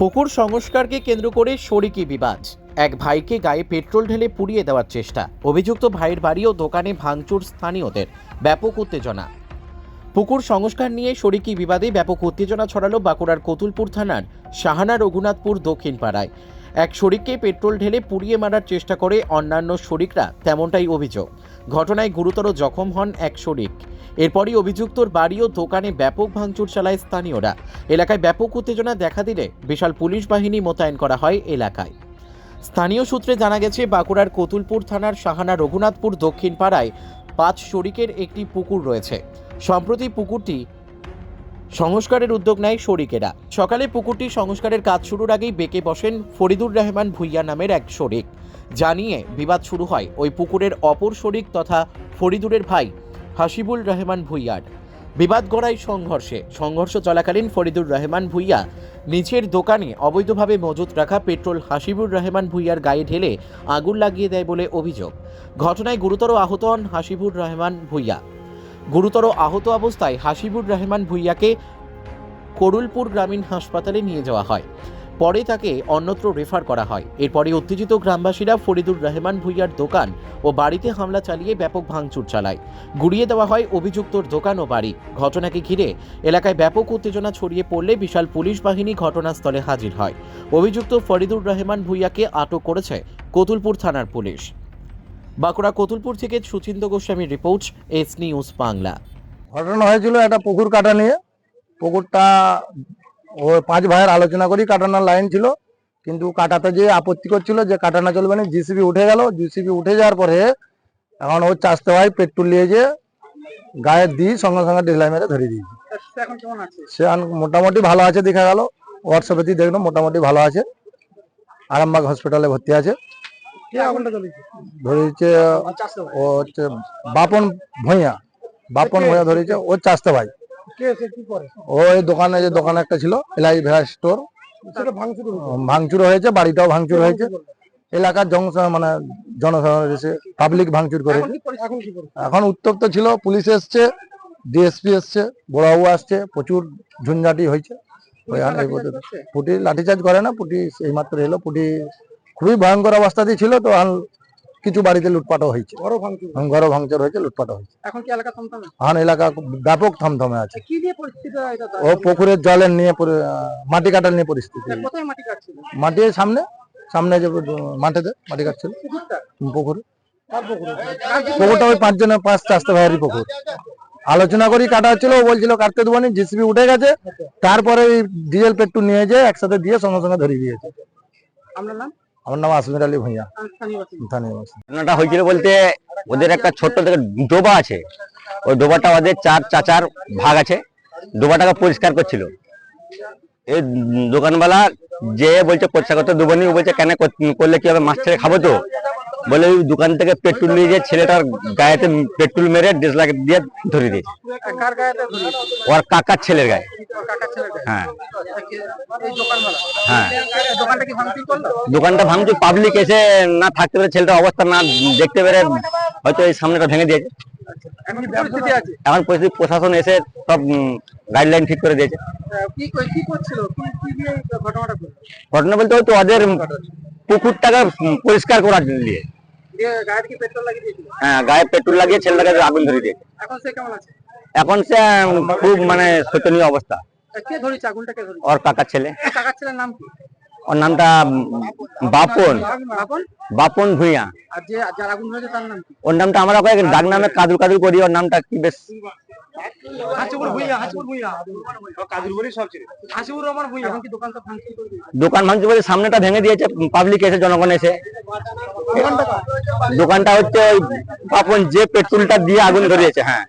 পুকুর সংস্কারকে কেন্দ্র করে শরিকি বিবাদ। এক ভাইকে গায়ে পেট্রোল ঢেলে পুড়িয়ে দেওয়ার চেষ্টা। অভিযুক্ত ভাইয়ের বাড়ি ও দোকানে ভাঙচুর স্থানীয়দের। ব্যাপক উত্তেজনা। পুকুর সংস্কার নিয়ে শরিকি বিবাদে ব্যাপক উত্তেজনা ছড়ালো বাঁকুড়ার কতুলপুর থানার সাহানা রঘুনাথপুর দক্ষিণ পাড়ায় এক শরিককে পেট্রোল ঢেলে পুড়িয়ে মারার চেষ্টা করে অন্যান্য শরিকরা, তেমনটাই অভিযোগ। ঘটনায় গুরুতর জখম হন এক শরিক। এরপরই অভিযুক্তর বাড়ি ও দোকানে ব্যাপক ভাঙচুর চালায় স্থানীয়রা। এলাকায় ব্যাপক উত্তেজনা দেখা দিলে বিশাল পুলিশ বাহিনী মোতায়েন করা হয় এলাকায়। স্থানীয় সূত্রে জানা গেছে, বাঁকুড়ার কতুলপুর থানার সাহানা রঘুনাথপুর দক্ষিণ পাড়ায় পাঁচ শরিকের একটি পুকুর রয়েছে। সম্প্রতি পুকুরটি সংস্কারের উদ্যোগ নেয় শরিকেরা। সকালে পুকুরটি সংস্কারের কাজ শুরুর আগেই বেঁকে বসেন ফরিদুর রহমান ভুইয়া নামের এক শরিক। জানিয়ে বিবাদ শুরু হয়। ওই পুকুরের অপর শরিক তথা ফরিদুরের ভাই হাসিবুল রহমান ভুইয়ার বিবাদ গড়ায় সংঘর্ষে। সংঘর্ষ চলাকালীন ফরিদুর রহমান ভুইয়া নিচের দোকানে অবৈধভাবে মজুত রাখা পেট্রোল হাসিবুর রহমান ভুইয়ার গায়ে ঢেলে আগুন লাগিয়ে দেয় বলে অভিযোগ। ঘটনায় গুরুতর আহত হন হাসিবুর রহমান ভুইয়া। গুরুতর আহত অবস্থায় হাসিবুর রহমান ভুইয়াকে করুলপুর গ্রামীণ হাসপাতালে নিয়ে যাওয়া হয়। পরে তাকে অন্যত্র রেফার করা হয়। এরপরে উত্তেজিত গ্রামবাসীরা ফরিদুর রহমান ভুইয়ার দোকান ও বাড়িতে হামলা চালিয়ে ব্যাপক ভাঙচুর চালায়। গুড়িয়ে দেওয়া হয় অভিযুক্তর দোকান ও বাড়ি। ঘটনাকে ঘিরে এলাকায় ব্যাপক উত্তেজনা ছড়িয়ে পড়লে বিশাল পুলিশ বাহিনী ঘটনাস্থলে হাজির হয়। অভিযুক্ত ফরিদুর রহমান ভুইয়াকে আটক করেছে কতুলপুর থানার পুলিশ। বাঁকুড়া কতুলপুর থেকে সুচিন্ত গোস্বামীর রিপোর্ট, এস নিউজ বাংলা। ঘটনা হয়েছিল একটা পুকুর কাটা নিয়ে। পুকুরটা ও পাঁচ ভাইয়ের আলোচনা করেই কাটানোর লাইন ছিল। কিন্তু কাটাতে যে আপত্তি করছিল যে কাটানো চলবে না। জিসিবি উঠে গেল। জিসিবি উঠে যাওয়ার পরে এখন ও চাষতে ভাই পেট্রোল নিয়ে যে গায়ে দিই সঙ্গে সঙ্গে ঢিলাই মেরে ধরে দিয়েছি। সে মোটামুটি ভালো আছে দেখা গেল। হোয়াটসঅ্যাপে দিয়ে দেখল মোটামুটি ভালো আছে। আরামবাগ হসপিটালে ভর্তি আছে। ধরেছে ও হচ্ছে বাপন ভূঁইয়া। বাপন ভূঁইয়া ধরেছে ও চাষতে ভাই। ওই দোকানে যে দোকান একটা ছিল এলাই ভেড়া স্টোর ভাঙচুর হয়েছে। হয়েছে বাড়িটাও ভাঙচুর হয়েছে। এলাকার জন মানে জনসাধারণ এসে পাবলিক ভাঙচুর করে এখন উত্তপ্ত ছিল পুলিশ এসছে ডিএসপি এসছে বড়াবু আসছে প্রচুর ঝুঞ্ঝাটি হয়েছে। পুটি লাঠিচার্জ করে না পুটি এই মাত্র এলো পুটি খুবই ভয়ঙ্কর অবস্থাতেই ছিল তো কিছু বাড়িতে লুটপাটও হয়েছে। ভাঙচুর ঘর ভাঙচুর হয়েছে লুটপাটও হয়েছে। এখন কি এলাকা থমথমে? এখন এলাকা ব্যাপক থমথমে আছে। কি নিয়ে পরিস্থিতি ও পুকুরের জলের নিয়ে মাটি কাটার নিয়ে পরিস্থিতি। কোথায় মাটি কাটছিল? মাটির সামনে সামনে যে মাঠেতে মাটি কাটছিল। পুকুর। কার পুকুরে? কার পুকুরটা ওই পাঁচজনের পাঁচ চাষতে ভাইয়েরই পুকুর। আলোচনা করি কাটা হচ্ছিল ও বলছিল কাটতে দেবো না জিসিবি উঠে গেছে। তারপরে ওই ডিজেল পেট্রোল নিয়ে যেয়ে একসাথে দিয়ে সঙ্গে সঙ্গে ধরিয়ে দিয়েছে। আপনার নাম? আমার নাম আসমির আলী ভূঁইয়া। ঘটনাটা হয়েছিল বলতে ওদের একটা ছোট্ট থেকে ডোবা আছে। ওই ডোবাটা ওদের চার চাচার ভাগ আছে। ডোবাটাকে পরিষ্কার করছিল। এই দোকানওয়ালা যে বলছে পরিষ্কার করতে ডুবনি বলছে কেন করলে কি হবে? মাছ ছেড়ে খাব তো? বলে ওই দোকান থেকে পেট্রোল নিয়ে যে ছেলেটার গায়েতে পেট্রোল মেরে ডিসলাইট দিয়ে ধরে দিয়েছে? ওর কাকার ছেলের গায়ে। গায়ে। হ্যাঁ। হ্যাঁ। দোকানটা ভাঙচুর পাবলিক এসে না থাকতে পেরে ছেলেটার অবস্থা না দেখতে পেরে হয়তো এই সামনেটা ভেঙে দিয়েছে। এখন পরিস্থিতি প্রশাসন এসে সব গাইডলাইন ঠিক করে দিয়েছে? ঘটনা বলতে হয়তো ওদের পুকুরটাকে পরিষ্কার করার জন্য দিয়ে? হ্যাঁ গায়ে পেট্রোল লাগিয়ে ছেলেটাকে আগুন ধরে দিয়েছে এখন সে খুব মানে শোচনীয় অবস্থা? ওর কাকার ছেলে কাকার ছেলের নাম কি? ওর নামটা বাপন বাপন? ভুঁইয়া? ওর নামটা আমরা ডাক নামে কাদুর কাদুর করি ওর নামটা কি বেশ দোকান ভাঙছে বলে সামনেটা ভেঙে দিয়েছে পাবলিক এসে জনগণ এসে। দোকানটা হচ্ছে ওই বাপন যে পেট্রোলটা দিয়ে আগুন ধরিয়েছে হ্যাঁ।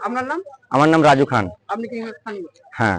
আপনার নাম? আমার নাম রাজু খান। আপনি কি হ্যাঁ।